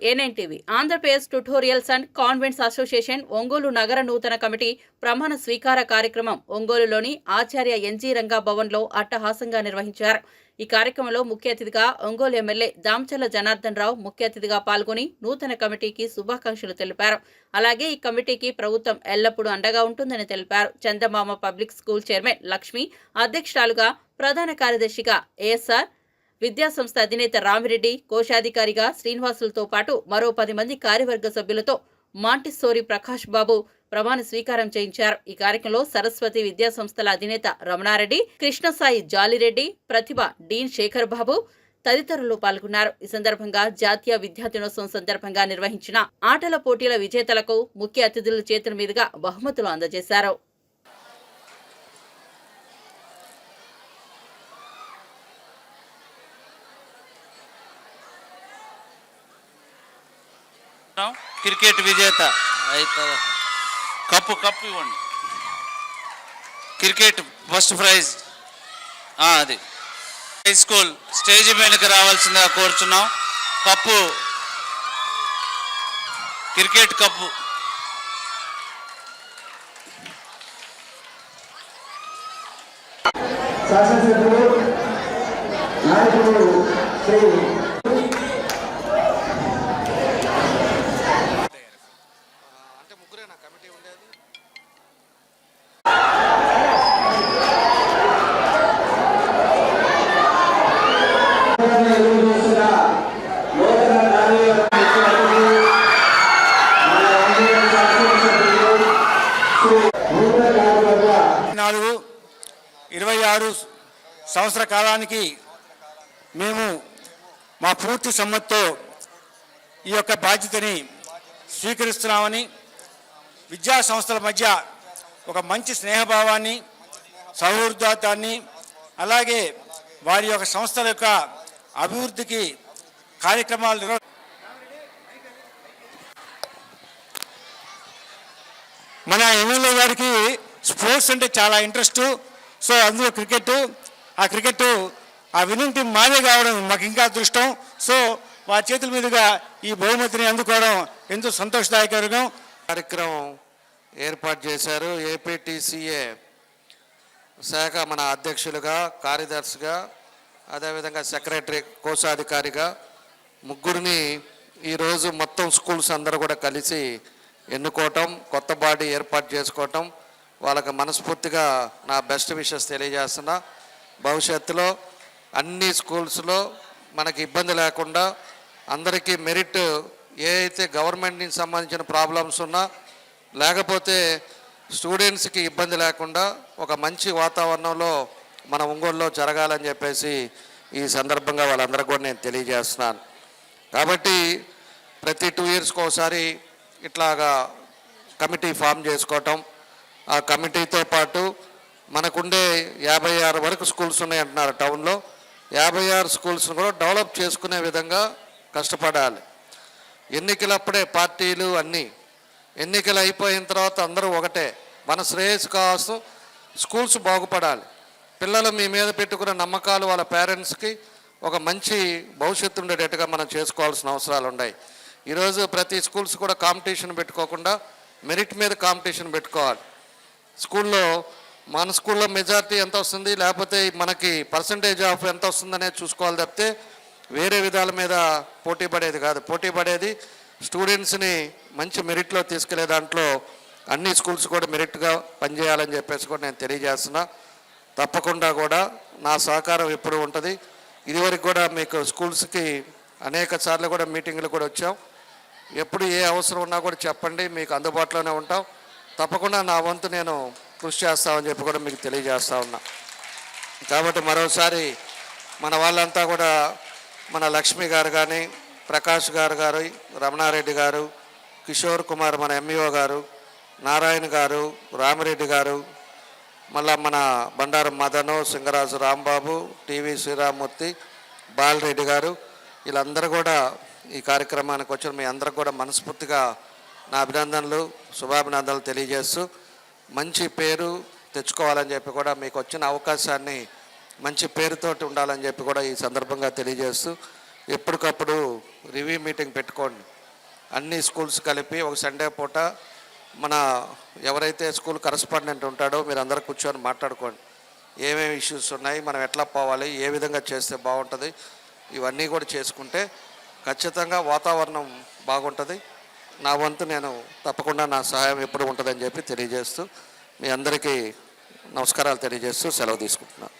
Welcome Andhra Pradesh tutorials and convents association Ongole నగర నూతన committee ప్రమాణ స్వీకార కార్యక్రమం ఒంగోలులోని ఆచార్య ఎన్జీ రంగా భవన్లో అట్టహాసంగా నిర్వహించారు. ఈ కార్యక్రమంలో ముఖ్య అతిథిగా ఒంగోలు ఎమ్మెల్యే దామచర్ల జనార్దన్ రావు ముఖ్య అతిథిగా పాల్గొని నూతన కమిటీకి శుభాకాంక్షలు తెలిపారు. అలాగే ఈ కమిటీకి ప్రభుత్వం ఎల్లప్పుడూ అండగా ఉంటుందని తెలిపారు. Chandamama public school chairman Lakshmi అధ్యక్షురాలుగా ప్రధాన కార్యదర్శిగా ఏఎస్ఆర్ విద్యాసంస్థ అధినేత రామిరెడ్డి కోశాధికారిగా శ్రీనివాసులతో పాటు మరో పది మంది కార్యవర్గ సభ్యులతో మాంటిస్సోరి ప్రకాష్ బాబు ప్రమాణ స్వీకారం చేయించారు. ఈ కార్యక్రమంలో సరస్వతి విద్యాసంస్థల అధినేత రమణారెడ్డి కృష్ణసాయి జాలిరెడ్డి ప్రతిభ డీన్ శేఖర్ బాబు తదితరులు పాల్గొన్నారు. ఈ సందర్భంగా జాతీయ విద్యా దినోత్సవం సందర్భంగా నిర్వహించిన ఆటల పోటీల విజేతలకు ముఖ్య అతిథుల చేతుల మీదుగా బహుమతులు అందజేశారు. క్రికెట్ విజేత అయితే కప్పు కప్పు ఇవ్వండి. Cricket first prize. ఆ, అది. హై స్కూల్ స్టేజ్ మీదకి రావాల్సిందిగా కోరుచున్నాం. కప్పు. Cricket cup. శాసనసభ్యులు నాయకులు శ్రీ ఎదురు చూస్తున్న నూతన కార్యవర్గ ముఖ్యులు, మన ఒంగోలు శాసనసభ్యులు శ్రీ నూతన కార్యవర్గ నాలుగు ఇరవై ఆరు సంవత్సర కాలానికి మేము మా పూర్తి సమ్మతితో ఈ యొక్క బాధ్యతని స్వీకరిస్తున్నామని విద్యా సంస్థల మధ్య ఒక మంచి స్నేహభావాన్ని సౌహృదాన్ని అలాగే వారి యొక్క సంస్థల యొక్క అభివృద్ధికి కార్యక్రమాలు నిర్వ మన ఎమ్మెల్యే గారికి స్పోర్ట్స్ అంటే చాలా ఇంట్రెస్ట్. సో అందులో క్రికెట్ ఆ క్రికెట్ ఆ విన్నింగ్ టీం మాదే కావడం మాకు ఇంకా అదృష్టం. సో వారి చేతుల మీదుగా ఈ బహుమతిని అందుకోవడం ఎంతో సంతోషదాయకరం కార్యక్రమం ఏర్పాటు చేశారు. ఏపీటీసీఏ శాఖ మన అధ్యక్షులుగా కార్యదర్శిగా అదేవిధంగా సెక్రటరీ కోశాధికారిగా ముగ్గురిని ఈరోజు మొత్తం స్కూల్స్ అందరూ కూడా కలిసి ఎన్నుకోవటం కొత్త బాడీ ఏర్పాటు చేసుకోవటం వాళ్ళకి మనస్ఫూర్తిగా నా బెస్ట్ విషెస్ తెలియజేస్తున్నా. భవిష్యత్తులో అన్ని స్కూల్స్లో మనకి ఇబ్బంది లేకుండా అందరికీ మెరిట్ ఏ అయితే గవర్నమెంట్కి సంబంధించిన ప్రాబ్లమ్స్ ఉన్నా లేకపోతే స్టూడెంట్స్కి ఇబ్బంది లేకుండా ఒక మంచి వాతావరణంలో మన ఒంగోలులో జరగాలని చెప్పేసి ఈ సందర్భంగా వాళ్ళందరికీ కూడా నేను తెలియజేస్తున్నాను. కాబట్టి ప్రతి టూ ఇయర్స్కి ఒకసారి ఇట్లాగా కమిటీ ఫామ్ చేసుకోవటం ఆ కమిటీతో పాటు మనకుండే యాభై ఆరు వరకు స్కూల్స్ ఉన్నాయి అంటున్నారు టౌన్లో. యాభై ఆరు స్కూల్స్ను కూడా డెవలప్ చేసుకునే విధంగా కష్టపడాలి. ఎన్నికలప్పుడే పార్టీలు అన్నీ. ఎన్నికలు అయిపోయిన తర్వాత అందరూ ఒకటే. మన శ్రేయస్సు కావాల్సిన స్కూల్స్ బాగుపడాలి. పిల్లలు మీ మీద పెట్టుకున్న నమ్మకాలు వాళ్ళ పేరెంట్స్కి ఒక మంచి భవిష్యత్తు ఉండేటట్టుగా మనం చేసుకోవాల్సిన అవసరాలు ఉన్నాయి. ఈరోజు ప్రతి స్కూల్స్ కూడా కాంపిటీషన్ పెట్టుకోకుండా మెరిట్ మీద కాంపిటీషన్ పెట్టుకోవాలి. స్కూల్లో మన స్కూల్లో మెజారిటీ ఎంత వస్తుంది? లేకపోతే మనకి పర్సంటేజ్ ఆఫ్ ఎంత వస్తుందనే చూసుకోవాలి తప్పితే వేరే విధాల మీద పోటీ పడేది కాదు. పోటీ పడేది స్టూడెంట్స్ని మంచి మెరిట్లో తీసుకెళ్ళే దాంట్లో అన్ని స్కూల్స్ కూడా మెరిట్గా పనిచేయాలని చెప్పేసి కూడా నేను తెలియజేస్తున్నా. తప్పకుండా కూడా నా సహకారం ఎప్పుడు ఉంటుంది. ఇదివరకు కూడా మీకు స్కూల్స్కి అనేక సార్లు కూడా మీటింగ్లు కూడా వచ్చాం. ఎప్పుడు ఏ అవసరం ఉన్నా కూడా చెప్పండి మీకు అందుబాటులోనే ఉంటాం. తప్పకుండా నా వంతు నేను కృషి చేస్తామని చెప్పి కూడా మీకు తెలియజేస్తా ఉన్నా. కాబట్టి మరోసారి మన వాళ్ళంతా కూడా మన లక్ష్మి గారు కానీ ప్రకాష్ గారు గారు రమణారెడ్డి గారు కిషోర్ కుమార్ మన ఎంఈఓ గారు నారాయణ గారు రామిరెడ్డి గారు మళ్ళా మన బండారు మదను సింగరాజు రాంబాబు టీవీ శ్రీరామూర్తి బాలరెడ్డి గారు వీళ్ళందరూ కూడా ఈ కార్యక్రమానికి వచ్చిన మీ అందరికి కూడా మనస్ఫూర్తిగా నా అభినందనలు శుభాభినందనలు తెలియజేస్తూ మంచి పేరు తెచ్చుకోవాలని చెప్పి కూడా మీకు వచ్చిన అవకాశాన్ని మంచి పేరుతోటి ఉండాలని చెప్పి కూడా ఈ సందర్భంగా తెలియజేస్తూ ఎప్పటికప్పుడు రివ్యూ మీటింగ్ పెట్టుకోండి. అన్ని స్కూల్స్ కలిపి ఒక సండే పూట మన ఎవరైతే స్కూల్ కరస్పాండెంట్ ఉంటాడో మీరు అందరూ కూర్చొని మాట్లాడుకోండి. ఏమేమి ఇష్యూస్ ఉన్నాయి మనం ఎట్లా పోవాలి ఏ విధంగా చేస్తే బాగుంటుంది ఇవన్నీ కూడా చేసుకుంటే ఖచ్చితంగా వాతావరణం బాగుంటుంది. నా వంతు నేను తప్పకుండా నా సహాయం ఎప్పుడు ఉంటుందని చెప్పి తెలియజేస్తూ మీ అందరికీ నమస్కారాలు తెలియజేస్తూ సెలవు తీసుకుంటున్నాను.